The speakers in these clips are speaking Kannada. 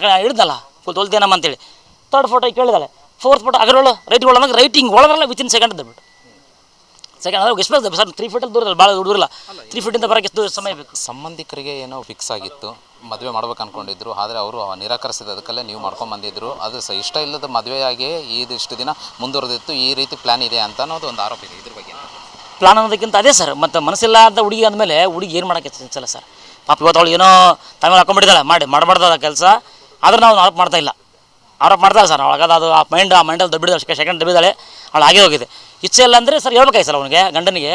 ಹಿಡ್ದಲ್ಲ? ಫುಲ್ ಅಂತ ಅಂತೇಳಿ. ತರ್ಡ್ ಫೋಟೋ ಕೇಳಿದಾಳೆ. ಫೋರ್ತ್ ಫೋಟೋ ಅದರೊಳು ರೈಟ್ ಒಳಗೆ ರೈಟಿಂಗ್ ಒಳಗಲ್ಲ ವಿತಿನ್ ಸೆಕೆಂಡ್ ಅಂತ ಬಿಟ್ಟು ಸೆಕೆಂಡ್ ಅದಾಗ ಎಷ್ಟು ಸರ್ ತ್ರೀ ಫೀಟಲ್ಲಿ ದೂರ ಭಾಳ ದೂರಿಲ್ಲ ತ್ರೀ ಫೀಟಿಂದ ಬರೋಕ್ಕೆ ಎಷ್ಟು ಸಮಯ ಬೇಕು? ಸಂಬಂಧಿಕರಿಗೆ ಏನೋ ಫಿಕ್ಸ್ ಆಗಿತ್ತು. ಮದುವೆ ಮಾಡ್ಬೇಕು ಅನ್ಕೊಂಡಿದ್ರು. ಆದರೆ ಅವರು ನಿರಾಕರಿಸಿದ ಅದಕ್ಕಲ್ಲೇ ನೀವು ಮಾಡ್ಕೊಂಡು ಬಂದಿದ್ರು. ಅದು ಸಹ ಇಷ್ಟ ಇಲ್ಲದ ಮದುವೆಯಾಗಿ ಇದಿಷ್ಟು ದಿನ ಮುಂದುವರೆದಿತ್ತು. ಈ ರೀತಿ ಪ್ಲಾನ್ ಇದೆ ಅಂತ ಅನ್ನೋದು ಒಂದು ಆರೋಪ ಇದೆ ಇದ್ರ ಬಗ್ಗೆ? ಪ್ಲಾನ್ ಅನ್ನೋದಕ್ಕಿಂತ ಅದೇ ಸರ್. ಮತ್ತು ಮನಸ್ಸಿಲ್ಲ ಅಂತ ಹುಡುಗಿ ಅಂದಮೇಲೆ ಹುಡುಗಿ ಏನು ಮಾಡೋಕ್ಕೆ ಸರ್. ಪಾಪ ಇವತ್ತು ಅವಳು ಏನೋ ತಮಿಳು ಹಾಕೊಂಡ್ಬಿಟ್ಟಿದ್ದಾಳೆ. ಮಾಡಿ ಮಾಡಬಾರ್ದ ಕೆಲಸ. ಆದ್ರೆ ನಾವು ಆರೋಪ ಮಾಡ್ತಾ ಇಲ್ಲ. ಆರೋಪ ಮಾಡ್ತಾ ಸರ್ ಒಳಗದ ಅದು ಆ ಮೈಂಡ್ ಆ ಮೈಂಡಲ್ಲಿ ದಬ್ಬಿದ್ದಾಳೆ ಸೆಕೆಂಡ್ ದಬ್ಬಿದ್ದಾಳೆ, ಅವಳು ಆಗೇ ಹೋಗಿದೆ. ಇಚ್ಛೆ ಇಲ್ಲ ಅಂದರೆ ಸರ್ ಹೇಳ್ಬೇಕಾಗಿ ಸರ್ ಅವನಿಗೆ, ಗಂಡನಿಗೆ.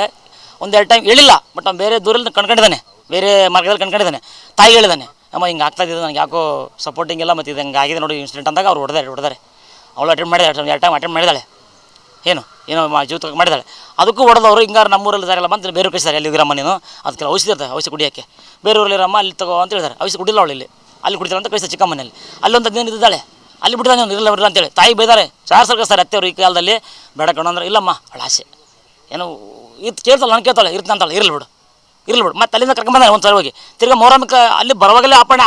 ಒಂದು ಎರಡು ಟೈಮ್ ಹೇಳಿಲ್ಲ ಬಟ್ ಅವ್ನು ಬೇರೆ ದೂರಲ್ಲಿ ಕಣ್ಕೊಂಡಿದ್ದಾನೆ. ಬೇರೆ ಮಾರ್ಗದಲ್ಲಿ ಕಣ್ಕೊಂಡಿದ್ದಾನೆ. ತಾಯಿ ಹೇಳಿದ್ದಾನೆ, ಅಮ್ಮ, ಹಿಂಗೆ ಆಗ್ತಾ ನನಗೆ ಯಾಕೋ ಸಪೋರ್ಟಿಂಗ್ ಎಲ್ಲ ಮತ್ತು ಇದು ಹಂಗೆ ಆಗಿದೆ ನೋಡಿ ಇನ್ಸಿಡೆಂಟ್ ಅಂದಾಗ ಅವ್ರು ಹೊಡೆದಾರೆ ಹೊಡೆದಾರೆ. ಅವಳು ಅಟೆಂಡ್ ಮಾಡಿದಾಳೆ ಎರಡು ಟೈಮ್ ಅಟೆಂಡ್ ಮಾಡಿದಾಳೆ. ಏನು? ಏನೋ ಜೀವಿತ ಮಾಡಿದಾಳೆ. ಅದಕ್ಕೂ ಹೊಡೆದವರು, ಹಿಂಗಾರು ನಮ್ಮೂರಲ್ಲಿ ಜಾಗಲ್ಲ ಬಂದು ಬೇರೆ ಕಳಿಸ್ತಾರೆ ಎಲ್ಲಿ ಇದ್ರಮ್ಮ ನೀನು? ಅದಕ್ಕೆ ಔಷಧಿ ಇರ್ತದೆ ಔಷಧಿ ಕುಡಿಯೋಕ್ಕೆ. ಬೇರೆಯವ್ರಲ್ಲಿ ಇರಮ್ಮ ಅಲ್ಲಿ ತಗೋ ಅಂತ ಹೇಳ್ತಾರೆ. ಔಷಧಿ ಕುಡಿಲ್ಲ ಅವಳು ಇಲ್ಲಿ. ಅಲ್ಲಿ ಕುಡಿತಾರೆ ಅಂತ ಕಳಿಸ್ತಾರೆ ಚಿಕ್ಕಮ್ಮನಲ್ಲಿ. ಅಲ್ಲೊಂದು ಹದಿನೈದು ಇದ್ದಾಳೆ. ಅಲ್ಲಿ ಬಿಡ್ತಾನೆ ನೀವು ಇರಲ್ಲ ಬಿಡಲ್ಲ ಅಂತೇಳಿ. ತಾಯಿ ಬೈದಾರೆ ಸರ್ ಅತ್ತೆಯವರು ಈ ಕಾಲದಲ್ಲಿ. ಬೇಡ ಕಣ, ಅಂದ್ರೆ, ಇಲ್ಲಮ್ಮ, ಅವಳ ಆಸೆ. ಏನೋ, ಇದು ಕೇಳ್ತಾಳೆ, ನಾನು ಕೇಳ್ತಾಳೆ, ಇರ್ತಾನೆ ಅಂತಾಳೆ, ಇರಲಿ ಬಿಡು ಇರಲಿ ಬಿಡು. ಮತ್ತೆ ಅಲ್ಲಿಂದ ಕರ್ಕೊಂಬಂದಾನೆ ಒಂದು ಸಲ ಹೋಗಿ. ತಿರ್ಗಾ ಮೊಹರಮ್ಗೆ ಅಲ್ಲಿ ಬರುವಾಗಲೇ ಅಪ್ಪಣ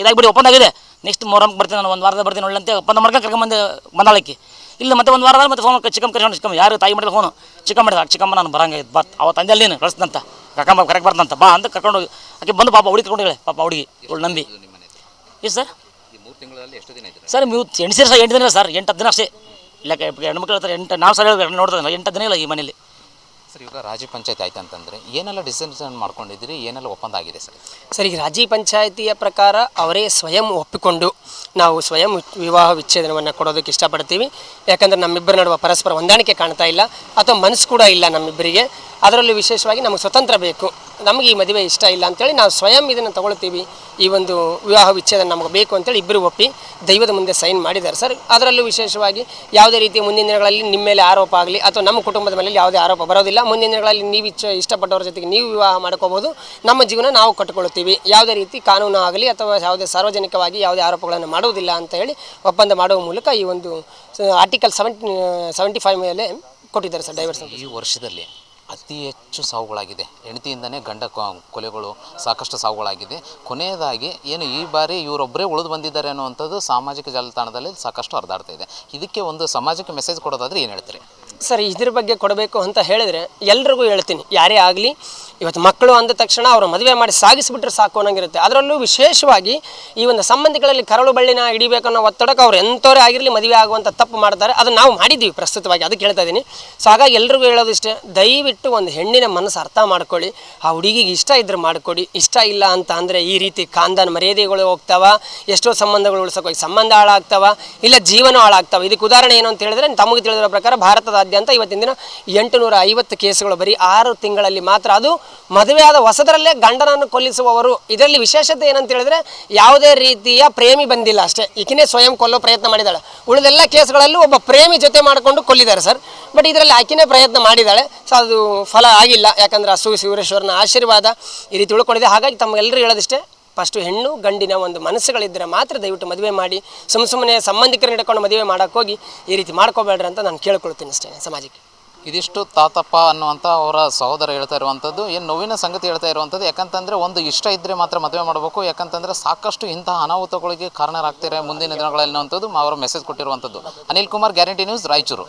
ಇದಾಗಿಬಿಡಿ, ಒಪ್ಪಂದ ಆಗಿದೆ. ನೆಕ್ಸ್ಟ್ ಮೊಹರಮ್ಗೆ ಬರ್ತೀನಿ ನಾನು, ಒಂದು ವಾರದ ಬರ್ತೀನಿ ಒಳ್ಳೆ ಅಂತ ಒಪ್ಪಂದ ಮಾಡ್ಕೊಂಡು ಕರ್ಕೊಂಬಂದು ಬಂದಾಳಕ್ಕೆ. ಇಲ್ಲ, ಮತ್ತೆ ಒಂದು ವಾರದಲ್ಲಿ ಮತ್ತೆ ಫೋನ್ ಚಿಕ್ಕಮ್ಮ ಕರ್ಕೊಂಡು ಚಿಕ್ಕಮ್ಮ. ಯಾರು, ತಾಯಿ ಮಾಡಿದ ಫೋನು ಚಿಕ್ಕಮ್ಮ ಮಾಡಿದ, ಚಿಕ್ಕಮ್ಮ ನಾನು ಬರಂಗೆ ಬರ್ ಅವ ತಂದೆ ಅಲ್ಲಿ ಕಳಿಸ್ತಂತ ಕರ್ಕೊಂಬ ಕರೆಕ್ಟ್ ಬರ್ತಂತ, ಬಾ ಅಂತ ಕರ್ಕೊಂಡು ಹೋಗಿ, ಆಕೆ ಬಂದು ಪಾಪ ಹುಡುಗಿ ಕರ್ಕೊಂಡು ಹೇಳಿ ಪಾಪ ಹುಡುಗಿ, ಇವಳು ನಂಬಿ ಇದು ನಿಮ್ಮ ಮನೆ ಹತ್ರ. ಎಷ್ಟು ಸರ್? ಈ ಮೂರು ತಿಂಗಳಲ್ಲಿ ಎಷ್ಟು ದಿನ ಇದ್ರೆ ಸರ್ ನೀವು ಎಂಟು ಸೇರಿ ಎಂಟು ದಿನ ಇಲ್ಲ ಸರ್ ಎಂಟು ಹತ್ತು ದಿನ ಅಷ್ಟೇ. ಇಲ್ಲ ಹೆಣ್ಮಕ್ಳು ಹತ್ರ ಎಂಟು ನಾವು ಸರ್ ನೋಡ್ತಾರೆ ಎಂಟು ದಿನ ಇಲ್ಲ ಈ ಮನೇಲಿ. ಸರ್ ಇವಾಗ ರಾಜ್ಯ ಪಂಚಾಯತ್ ಆಯ್ತು ಅಂತಂದರೆ ಏನೆಲ್ಲ ಡಿಸಿಷನ್ ಮಾಡ್ಕೊಂಡಿದ್ದೀರಿ ಏನೆಲ್ಲ ಒಪ್ಪಂದ ಆಗಿದೆ ಸರ್? ಸರ್ ಈಗ ರಾಜ್ಯ ಪಂಚಾಯತಿಯ ಪ್ರಕಾರ ಅವರೇ ಸ್ವಯಂ ಒಪ್ಪಿಕೊಂಡು ನಾವು ಸ್ವಯಂ ವಿವಾಹ ವಿಚ್ಛೇದನವನ್ನು ಕೊಡೋದಕ್ಕೆ ಇಷ್ಟಪಡ್ತೀವಿ. ಯಾಕಂದರೆ ನಮ್ಮಿಬ್ಬರ ನಡುವೆ ಪರಸ್ಪರ ಹೊಂದಾಣಿಕೆ ಕಾಣ್ತಾ ಇಲ್ಲ ಅಥವಾ ಮನಸ್ಸು ಕೂಡ ಇಲ್ಲ ನಮ್ಮಿಬ್ಬರಿಗೆ. ಅದರಲ್ಲೂ ವಿಶೇಷವಾಗಿ ನಮಗೆ ಸ್ವತಂತ್ರ ಬೇಕು. ನಮಗೆ ಈ ಮದುವೆ ಇಷ್ಟ ಇಲ್ಲ ಅಂತೇಳಿ ನಾವು ಸ್ವಯಂ ಇದನ್ನು ತಗೊಳ್ತೀವಿ. ಈ ಒಂದು ವಿವಾಹ ವಿಚ್ಛೇದನ ನಮಗೆ ಬೇಕು ಅಂತೇಳಿ ಇಬ್ಬರು ಒಪ್ಪಿ ದೈವದ ಮುಂದೆ ಸೈನ್ ಮಾಡಿದ್ದಾರೆ. ಸರ್, ಅದರಲ್ಲೂ ವಿಶೇಷವಾಗಿ ಯಾವುದೇ ರೀತಿಯ ಮುಂದಿನ ದಿನಗಳಲ್ಲಿ ನಿಮ್ಮ ಮೇಲೆ ಆರೋಪ ಆಗಲಿ ಅಥವಾ ನಮ್ಮ ಕುಟುಂಬದ ಮೇಲೆ ಯಾವುದೇ ಆರೋಪ ಬರೋದಿಲ್ಲ. ಮುಂದಿನ ದಿನಗಳಲ್ಲಿ ನೀವು ಇಚ್ಛ ಇಷ್ಟಪಟ್ಟವ್ರ ಜೊತೆಗೆ ನೀವು ವಿವಾಹ ಮಾಡ್ಕೋಬೋದು ನಮ್ಮ ಜೀವನ ನಾವು ಕಟ್ಟಿಕೊಳ್ತೀವಿ ಯಾವುದೇ ರೀತಿ ಕಾನೂನು ಆಗಲಿ ಅಥವಾ ಯಾವುದೇ ಸಾರ್ವಜನಿಕವಾಗಿ ಯಾವುದೇ ಆರೋಪಗಳನ್ನು ಮಾಡುವುದಿಲ್ಲ ಅಂತ ಹೇಳಿ ಒಪ್ಪಂದ ಮಾಡುವ ಮೂಲಕ ಈ ಒಂದು ಆರ್ಟಿಕಲ್ ಸೆವೆಂಟಿ ಸೆವೆಂಟಿ ಫೈವ್ ಮೇಲೆ ಕೊಟ್ಟಿದ್ದಾರೆ ಸರ್ ಡೈವರ್ಸ್ ಈ ವರ್ಷದಲ್ಲಿ ಅತಿ ಹೆಚ್ಚು ಸಾವುಗಳಾಗಿದೆ. ಹೆಂಡತಿಯಿಂದನೇ ಗಂಡ ಕೊಲೆಗಳು ಸಾಕಷ್ಟು ಸಾವುಗಳಾಗಿದೆ. ಕೊನೆಯದಾಗಿ ಏನು ಈ ಬಾರಿ ಇವರೊಬ್ಬರೇ ಉಳಿದು ಬಂದಿದ್ದಾರೆ ಅನ್ನುವಂಥದ್ದು ಸಾಮಾಜಿಕ ಜಾಲತಾಣದಲ್ಲಿ ಸಾಕಷ್ಟು ಹರಿದಾಡ್ತಾ ಇದೆ. ಇದಕ್ಕೆ ಒಂದು ಸಮಾಜಕ್ಕೆ ಮೆಸೇಜ್ ಕೊಡೋದಾದ್ರೆ ಏನು ಹೇಳ್ತೀರಿ? ಸರ್, ಇದ್ರ ಬಗ್ಗೆ ಕೊಡಬೇಕು ಅಂತ ಹೇಳಿದ್ರೆ ಎಲ್ರಿಗೂ ಹೇಳ್ತೀನಿ. ಯಾರೇ ಆಗಲಿ ಇವತ್ತು ಮಕ್ಕಳು ಅಂದ ತಕ್ಷಣ ಅವರು ಮದುವೆ ಮಾಡಿ ಸಾಗಿಸಿಬಿಟ್ರೆ ಸಾಕು ಅನ್ನಂಗಿರುತ್ತೆ. ಅದರಲ್ಲೂ ವಿಶೇಷವಾಗಿ ಈ ಒಂದು ಸಂಬಂಧಿಗಳಲ್ಲಿ ಕರಳು ಬಳ್ಳಿನ ಹಿಡಿಬೇಕು ಅನ್ನೋ ಒತ್ತಡಕ್ಕೆ ಅವ್ರು ಎಂಥವರೇ ಆಗಿರಲಿ ಮದುವೆ ಆಗುವಂಥ ತಪ್ಪು ಮಾಡ್ತಾರೆ. ಅದು ನಾವು ಮಾಡಿದ್ದೀವಿ ಪ್ರಸ್ತುತವಾಗಿ, ಅದಕ್ಕೆ ಹೇಳ್ತಾ ಇದ್ದೀನಿ. ಸೊ ಹಾಗಾಗಿ ಎಲ್ರಿಗೂ ಹೇಳೋದಿಷ್ಟೇ ದಯವಿಟ್ಟು ಒಂದು ಹೆಣ್ಣಿನ ಮನಸ್ಸು ಅರ್ಥ ಮಾಡ್ಕೊಳ್ಳಿ. ಆ ಹುಡುಗಿಗೆ ಇಷ್ಟ ಇದ್ರೆ ಮಾಡ್ಕೊಡಿ, ಇಷ್ಟ ಇಲ್ಲ ಅಂತ ಅಂದರೆ ಈ ರೀತಿ ಕಾಂದನ ಮರ್ಯಾದೆಗಳು ಹೋಗ್ತಾವ, ಎಷ್ಟೋ ಸಂಬಂಧಗಳು ಉಳಿಸೋಕೆ ಸಂಬಂಧ ಹಾಳಾಗ್ತಾವ, ಇಲ್ಲ ಜೀವನ ಹಾಳಾಗ್ತಾವ. ಇದಕ್ಕೆ ಉದಾಹರಣೆ ಏನು ಅಂತ ಹೇಳಿದ್ರೆ ತಮಗೆ ತಿಳಿದಿರೋ ಪ್ರಕಾರ ಭಾರತದಾದ್ಯಂತ ಇವತ್ತಿನ ದಿನ ಎಂಟು ನೂರ ಐವತ್ತು ಕೇಸುಗಳು ಬರೀ ಆರು ತಿಂಗಳಲ್ಲಿ ಮಾತ್ರ. ಅದು ಮದುವೆಯಾದ ಹೊಸದರಲ್ಲೇ ಗಂಡನನ್ನು ಕೊಲ್ಲಿಸುವವರು. ಇದರಲ್ಲಿ ವಿಶೇಷತೆ ಏನಂತ ಹೇಳಿದ್ರೆ ಯಾವುದೇ ರೀತಿಯ ಪ್ರೇಮಿ ಬಂದಿಲ್ಲ ಅಷ್ಟೇ. ಈಕಿನೇ ಸ್ವಯಂ ಕೊಲ್ಲೋ ಪ್ರಯತ್ನ ಮಾಡಿದಾಳೆ. ಉಳಿದೆಲ್ಲ ಕೇಸ್ಗಳಲ್ಲೂ ಒಬ್ಬ ಪ್ರೇಮಿ ಜೊತೆ ಮಾಡಿಕೊಂಡು ಕೊಲ್ಲಿದ್ದಾರೆ ಸರ್. ಬಟ್ ಇದರಲ್ಲಿ ಆಕಿನೇ ಪ್ರಯತ್ನ ಮಾಡಿದ್ದಾಳೆ ಸೊ ಅದು ಫಲ ಆಗಿಲ್ಲ. ಯಾಕಂದ್ರೆ ಅಸು ಶಿವರೇಶ್ವರನ ಆಶೀರ್ವಾದ ಈ ರೀತಿ ಉಳ್ಕೊಂಡಿದೆ. ಹಾಗಾಗಿ ತಮ್ಮೆಲ್ಲರೂ ಹೇಳೋದಿಷ್ಟೇ, ಫಸ್ಟು ಹೆಣ್ಣು, ಗಂಡಿನ ಒಂದು ಮನಸ್ಸುಗಳಿದ್ದರೆ ಮಾತ್ರ ದಯವಿಟ್ಟು ಮದುವೆ ಮಾಡಿ. ಸುಮ್ಮ ಸುಮ್ಮನೆ ಸಂಬಂಧಿಕರನ್ನ ಹಿಡ್ಕೊಂಡು ಮದುವೆ ಮಾಡೋಕ್ಕೋಗಿ ಈ ರೀತಿ ಮಾಡ್ಕೋಬೇಡ್ರಿ ಅಂತ ನಾನು ಕೇಳ್ಕೊಳ್ತೀನಿ ಅಷ್ಟೇ, ಸಮಾಜಕ್ಕೆ. ಇದಿಷ್ಟು ತಾತಪ್ಪ ಅನ್ನುವಂಥ ಅವರ ಸಹೋದರ ಹೇಳ್ತಾ ಇರುವಂಥದ್ದು. ಏನು ನೋವಿನ ಸಂಗತಿ ಹೇಳ್ತಾ ಇರುವಂಥದ್ದು, ಯಾಕಂತಂದರೆ ಒಂದು ಇಷ್ಟ ಇದ್ದರೆ ಮಾತ್ರ ಮದುವೆ ಮಾಡಬೇಕು, ಯಾಕಂತಂದರೆ ಸಾಕಷ್ಟು ಇಂತಹ ಅನಾಹುತಗಳಿಗೆ ಕಾರಣರಾಗ್ತಾರೆ ಮುಂದಿನ ದಿನಗಳಲ್ಲಿ ಅನ್ನುವಂಥದ್ದು ಅವರ ಮೆಸೇಜ್ ಕೊಟ್ಟಿರುವಂಥದ್ದು. Anil Kumar guarantee news Raichur.